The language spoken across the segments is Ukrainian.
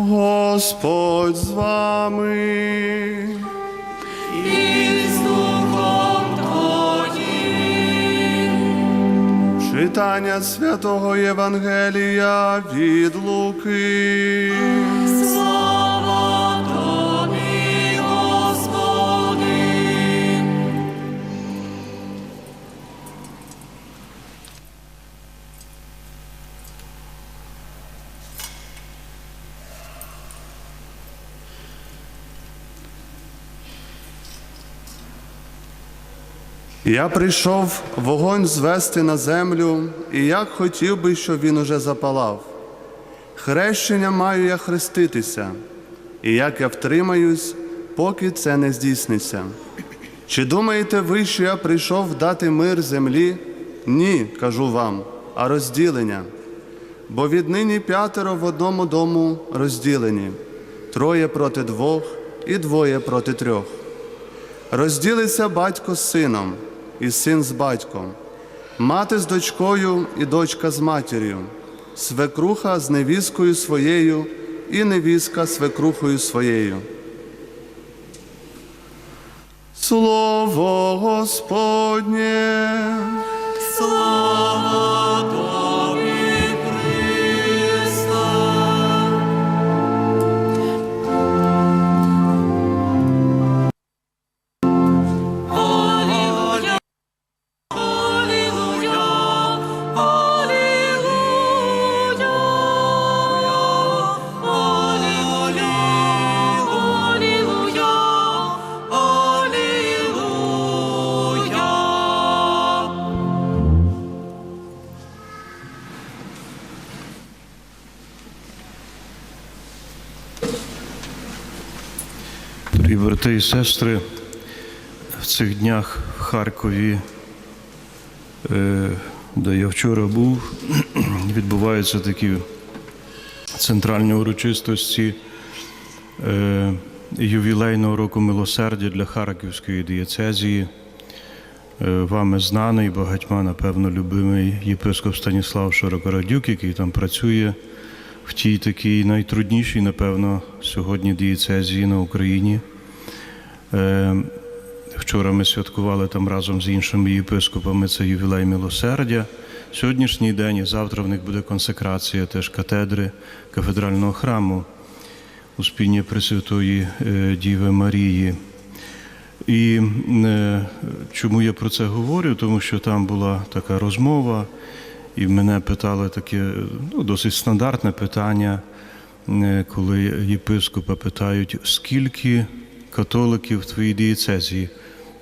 Господь з вами. і з Духом Твоїм. Читання святого Євангелія від Луки. Слава Я прийшов вогонь звести на землю, і як хотів би, щоб він уже запалав. Хрещення маю я хреститися, і як я втримаюсь, поки це не здійсниться. Чи думаєте ви, що я прийшов дати мир землі? Ні, кажу вам, а розділення. Бо віднині п'ятеро в одному дому розділені, троє проти двох і двоє проти трьох. Розділиться батько з сином, і син з батьком, мати з дочкою і дочка з матір'ю, свекруха з невісткою своєю і невістка свекрухою своєю. Слово Господнє. Дорогі брати і сестри, в цих днях в Харкові, е, де я вчора був, відбуваються такі центральні урочистості е, ювілейного року милосердя для Харківської дієцезії. Е, Вами знаний, багатьма, напевно, любимий єпископ Станіслав Широкородюк, який там працює в тій такій найтруднішій, напевно, сьогодні дієцезії на Україні. Е, Вчора ми святкували там разом з іншими єпископами це ювілей милосердя. Сьогоднішній день і завтра в них буде консекрація теж катедри кафедрального храму Успіння Пресвятої е, Діви Марії. І е, чому я про це говорю? Тому що там була така розмова, і мене питали таке ну, досить стандартне питання, коли єпископа питають, скільки католиків в твоїй дієцезії?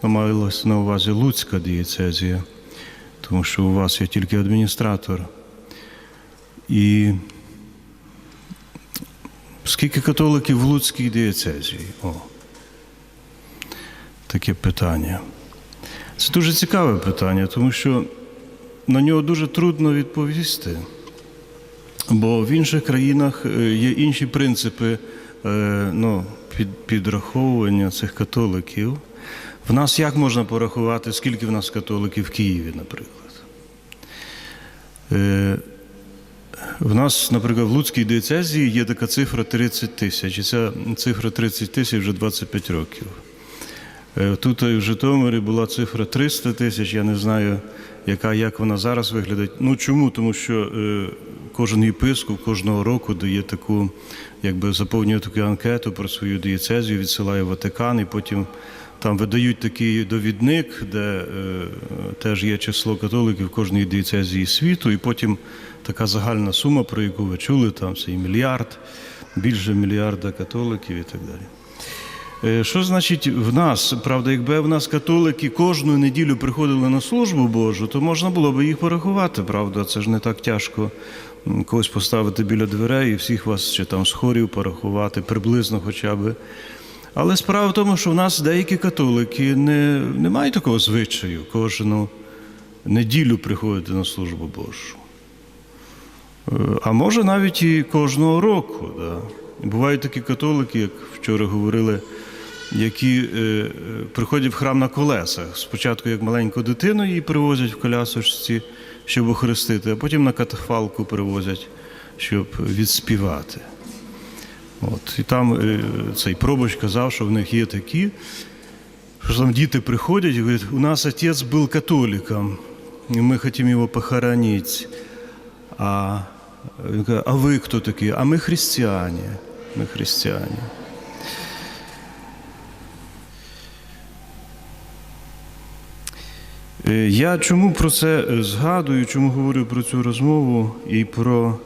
Ну, Малося на увазі Луцька дієцезія, тому що у вас є тільки адміністратор. І скільки католиків в Луцькій дієцезії? О таке питання. Це дуже цікаве питання, тому що на нього дуже трудно відповісти. Бо в інших країнах е, є інші принципи е, ну, під, підраховування цих католиків. В нас як можна порахувати, скільки в нас католиків в Києві, наприклад? Е, В нас, наприклад, в Луцькій диецезії є така цифра 30 тисяч, і ця цифра 30 тисяч вже 25 років. Е, Тут в Житомирі була цифра 300 тисяч, я не знаю, яка, як вона зараз виглядає. Ну чому? Тому що е, кожен єпископ кожного року дає таку, якби заповнює таку анкету про свою дієцезію, відсилає в Ватикан, і потім там видають такий довідник, де е, теж є число католиків кожної дієцезії світу, і потім така загальна сума, про яку ви чули, там це і мільярд, більше мільярда католиків і так далі. Е, Що значить в нас? Правда, якби в нас католики кожну неділю приходили на службу Божу, то можна було б їх порахувати, правда, це ж не так тяжко когось поставити біля дверей і всіх вас чи там з хорів порахувати, приблизно хоча б. Але справа в тому, що в нас деякі католики не, не мають такого звичаю кожну неділю приходити на службу Божу. Е, А може навіть і кожного року. Да. Бувають такі католики, як вчора говорили, які е, е, приходять в храм на колесах. Спочатку як маленьку дитину її привозять в колясочці, щоб охрестити, а потім на катафалку привозять, щоб відспівати. От, і там е, цей пробач казав, що в них є такі, що там діти приходять і говорять, у нас отець був католиком, і ми хочемо його похоронити. А, він каже, а ви хто такі? А ми християні. Ми християні. Я чому про це е, згадую, чому говорю про цю розмову і про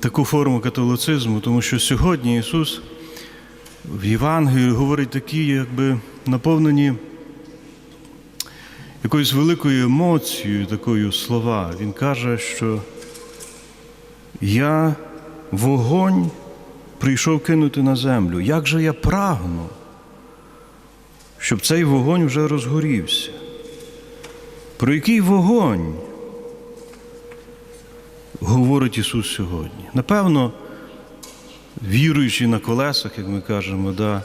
таку форму католицизму, тому що сьогодні Ісус в Євангелії говорить такі, якби наповнені якоюсь великою емоцією, такою слова. Він каже, що я вогонь прийшов кинути на землю. Як же я прагну, щоб цей вогонь вже розгорівся? Про який вогонь говорить Ісус сьогодні? Напевно, віруючи на колесах, як ми кажемо, да,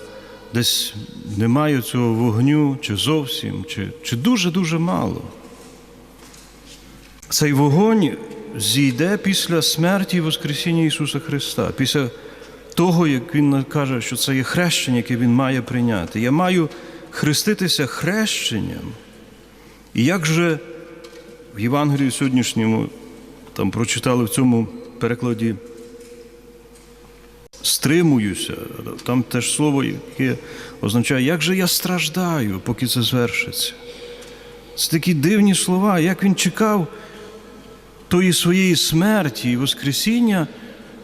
десь немає цього вогню, чи зовсім, чи, дуже-дуже мало. Цей вогонь зійде після смерті і Воскресіння Ісуса Христа, після того, як Він каже, що це є хрещення, яке Він має прийняти. Я маю хреститися хрещенням. І як же в Євангелії сьогоднішньому, там прочитали в цьому перекладі стримуюся, там теж слово, яке означає, як же я страждаю, поки це звершиться. Це такі дивні слова, як він чекав тої своєї смерті і Воскресіння,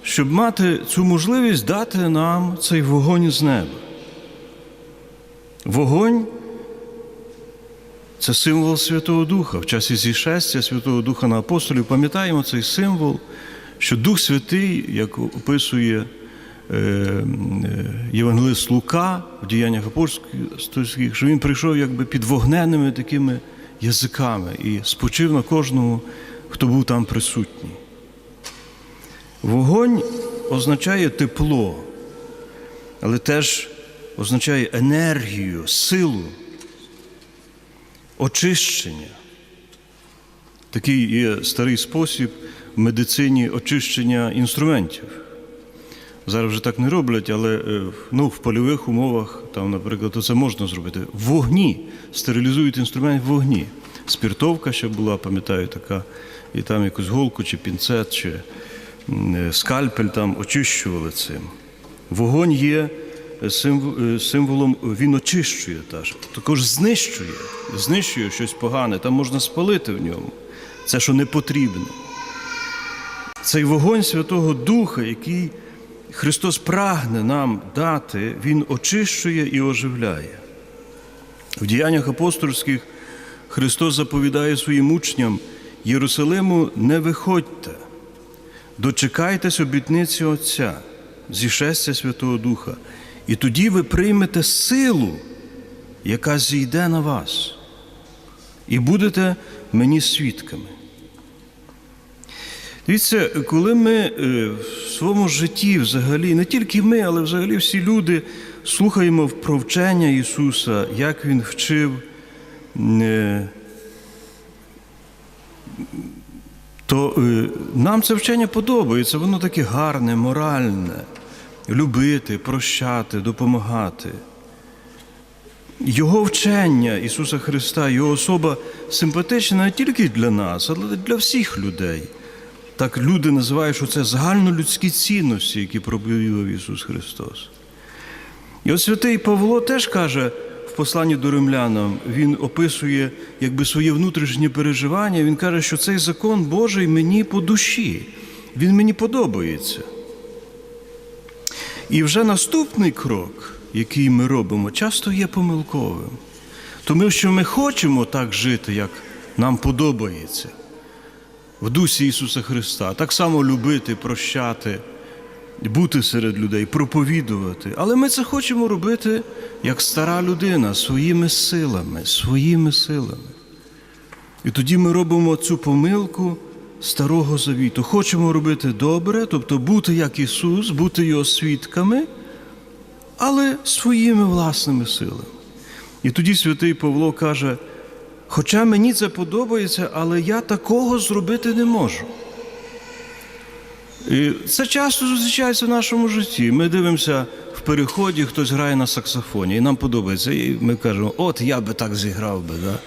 щоб мати цю можливість дати нам цей вогонь з неба. Вогонь це символ Святого Духа. В часі зішестя Святого Духа на апостолів пам'ятаємо цей символ, що Дух Святий, як описує е, е, Євангелист Лука в діяннях апостольських, що він прийшов якби під вогненними такими язиками і спочив на кожному, хто був там присутній. Вогонь означає тепло, але теж означає енергію, силу очищення. Такий є старий спосіб в медицині очищення інструментів. Зараз вже так не роблять, але е, ну, в польових умовах, там, наприклад, це можна зробити. В вогні стерилізують інструмент в вогні. Спіртовка ще була, пам'ятаю, така, і там якусь голку чи пінцет, чи е, скальпель там очищували цим. Вогонь є символом, він очищує теж, також знищує, знищує щось погане, там можна спалити в ньому. Це, що не потрібно. Цей вогонь Святого Духа, який Христос прагне нам дати, Він очищує і оживляє. В діяннях апостольських Христос заповідає своїм учням Єрусалиму не виходьте, дочекайтесь обітниці Отця, зішестя Святого Духа, і тоді ви приймете силу, яка зійде на вас, і будете мені свідками. Дивіться, коли ми е, в своєму житті взагалі, не тільки ми, але взагалі всі люди слухаємо про вчення Ісуса, як Він вчив, е, то е, нам це вчення подобається, воно таке гарне, моральне, любити, прощати, допомагати. Його вчення Ісуса Христа, Його особа симпатична не тільки для нас, але для всіх людей. Так люди називають, що це загальнолюдські цінності, які проповідував Ісус Христос. І от святий Павло теж каже в посланні до римлянам, він описує якби своє внутрішнє переживання. Він каже, що цей закон Божий мені по душі, він мені подобається. І вже наступний крок, який ми робимо, часто є помилковим. Тому що ми хочемо так жити, як нам подобається, в дусі Ісуса Христа, так само любити, прощати, бути серед людей, проповідувати. Але ми це хочемо робити як стара людина, своїми силами, своїми силами. І тоді ми робимо цю помилку Старого Завіту. Хочемо робити добре, тобто бути як Ісус, бути Його свідками, але своїми власними силами. І тоді святий Павло каже: хоча мені це подобається, але я такого зробити не можу. І це часто зустрічається в нашому житті. Ми дивимося в переході, хтось грає на саксофоні, і нам подобається. І ми кажемо, от я би так зіграв би, да?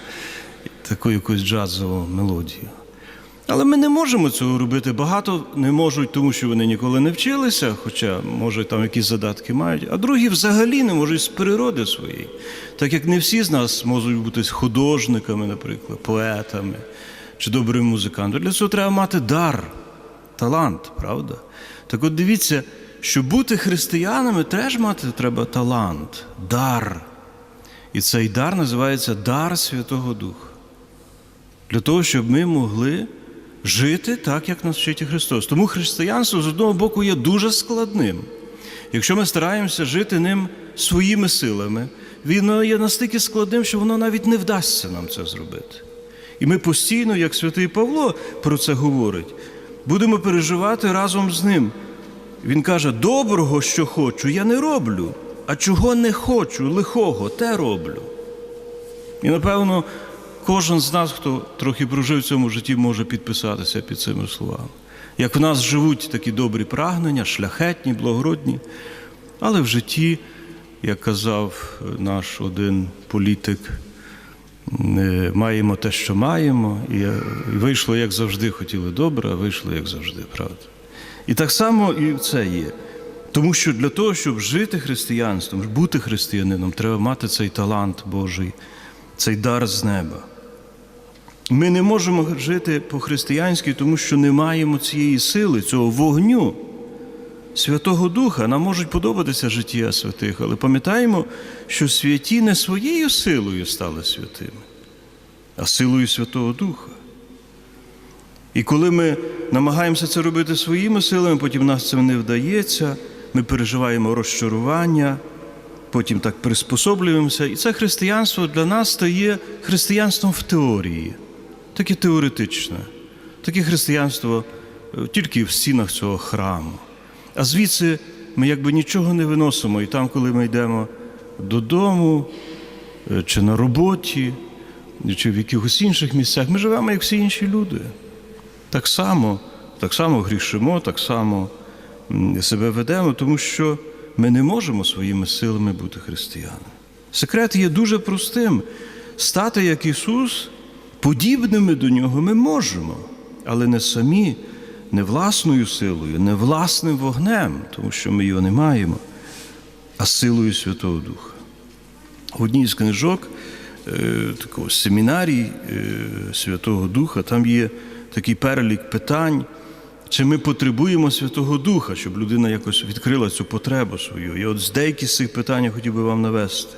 таку якусь джазову мелодію. Але ми не можемо цього робити. Багато не можуть, тому що вони ніколи не вчилися, хоча, може, там якісь задатки мають, а другі взагалі не можуть з природи своєї. Так як не всі з нас можуть бути художниками, наприклад, поетами чи добрими музикантами. Для цього треба мати дар, талант, правда? Так от дивіться, щоб бути християнами, теж мати треба талант, дар. І цей дар називається дар Святого Духа. Для того, щоб ми могли жити так, як нас вчить Христос. Тому християнство з одного боку є дуже складним. Якщо ми стараємося жити ним своїми силами, воно є настільки складним, що воно навіть не вдасться нам це зробити. І ми постійно, як святий Павло про це говорить, будемо переживати разом з ним. Він каже: доброго, що хочу, я не роблю, а чого не хочу, лихого, те роблю. І напевно, кожен з нас, хто трохи прожив в цьому житті, може підписатися під цими словами. Як в нас живуть такі добрі прагнення, шляхетні, благородні, але в житті, як казав наш один політик, е, маємо те, що маємо, е, і вийшло, як завжди, хотіли добре, а вийшло, як завжди, правда. І так само і це є. Тому що для того, щоб жити християнством, бути християнином, треба мати цей талант Божий, цей дар з неба. Ми не можемо жити по-християнськи, тому що не маємо цієї сили, цього вогню Святого Духа. Нам можуть подобатися життя святих, але пам'ятаємо, що святі не своєю силою стали святими, а силою Святого Духа. І коли ми намагаємося це робити своїми силами, потім нас це не вдається, ми переживаємо розчарування, потім так приспособлюємося. І це християнство для нас стає християнством в теорії, таке теоретичне, таке християнство е, тільки в стінах цього храму. А звідси ми якби нічого не виносимо. І там, коли ми йдемо додому, е, чи на роботі, чи в якихось інших місцях, ми живемо як всі інші люди. Так само, так само грішимо, так само себе ведемо, тому що ми не можемо своїми силами бути християнами. Секрет є дуже простим. Стати як Ісус, подібними до Нього ми можемо, але не самі, не власною силою, не власним вогнем, тому що ми його не маємо, а силою Святого Духа. В одній з книжок е, такого семінарій е, Святого Духа, там є такий перелік питань, чи ми потребуємо Святого Духа, щоб людина якось відкрила цю потребу свою. І от з деякі з цих питань хотів би вам навести.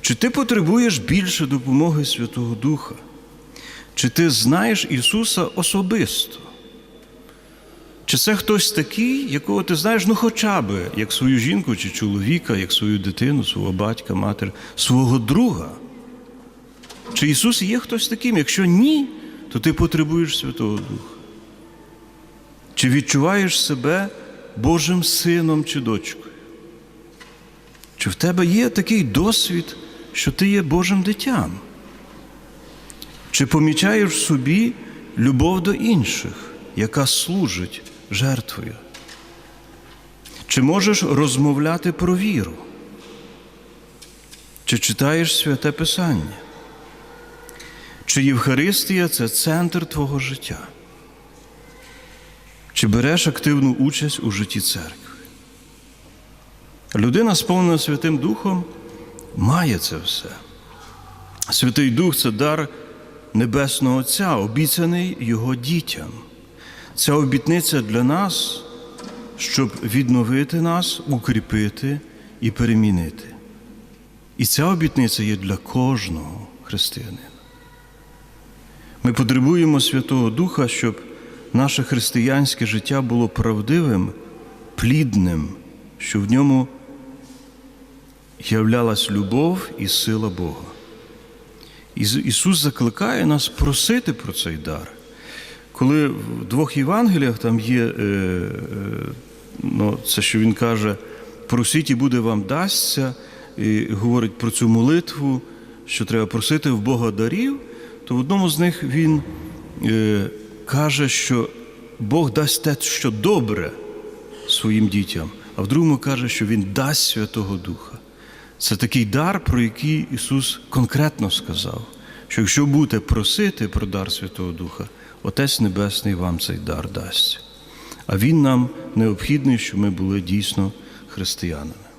Чи ти потребуєш більше допомоги Святого Духа? Чи ти знаєш Ісуса особисто? Чи це хтось такий, якого ти знаєш, ну хоча б як свою жінку чи чоловіка, як свою дитину, свого батька, матір, свого друга? Чи Ісус є хтось таким? Якщо ні, то ти потребуєш Святого Духа. Чи відчуваєш себе Божим сином чи дочкою? Чи в тебе є такий досвід, що ти є Божим дитям? Чи помічаєш в собі любов до інших, яка служить жертвою? Чи можеш розмовляти про віру? Чи читаєш святе Писання? Чи Євхаристія це центр твого життя? Чи береш активну участь у житті церкви? Людина, сповнена Святим Духом, має це все. Святий Дух це дар Небесного Отця, обіцяний Його дітям. Ця обітниця для нас, щоб відновити нас, укріпити і перемінити. І ця обітниця є для кожного християнина. Ми потребуємо Святого Духа, щоб наше християнське життя було правдивим, плідним, що в ньому являлась любов і сила Бога. Ісус закликає нас просити про цей дар. Коли в двох Євангеліях там є е, е, ну, це, що Він каже, просіть і буде вам дасться, і говорить про цю молитву, що треба просити в Бога дарів, то в одному з них Він е, каже, що Бог дасть те, що добре своїм дітям, а в другому каже, що Він дасть Святого Духа. Це такий дар, про який Ісус конкретно сказав, що якщо будете просити про дар Святого Духа, Отець Небесний вам цей дар дасть. А Він нам необхідний, щоб ми були дійсно християнами.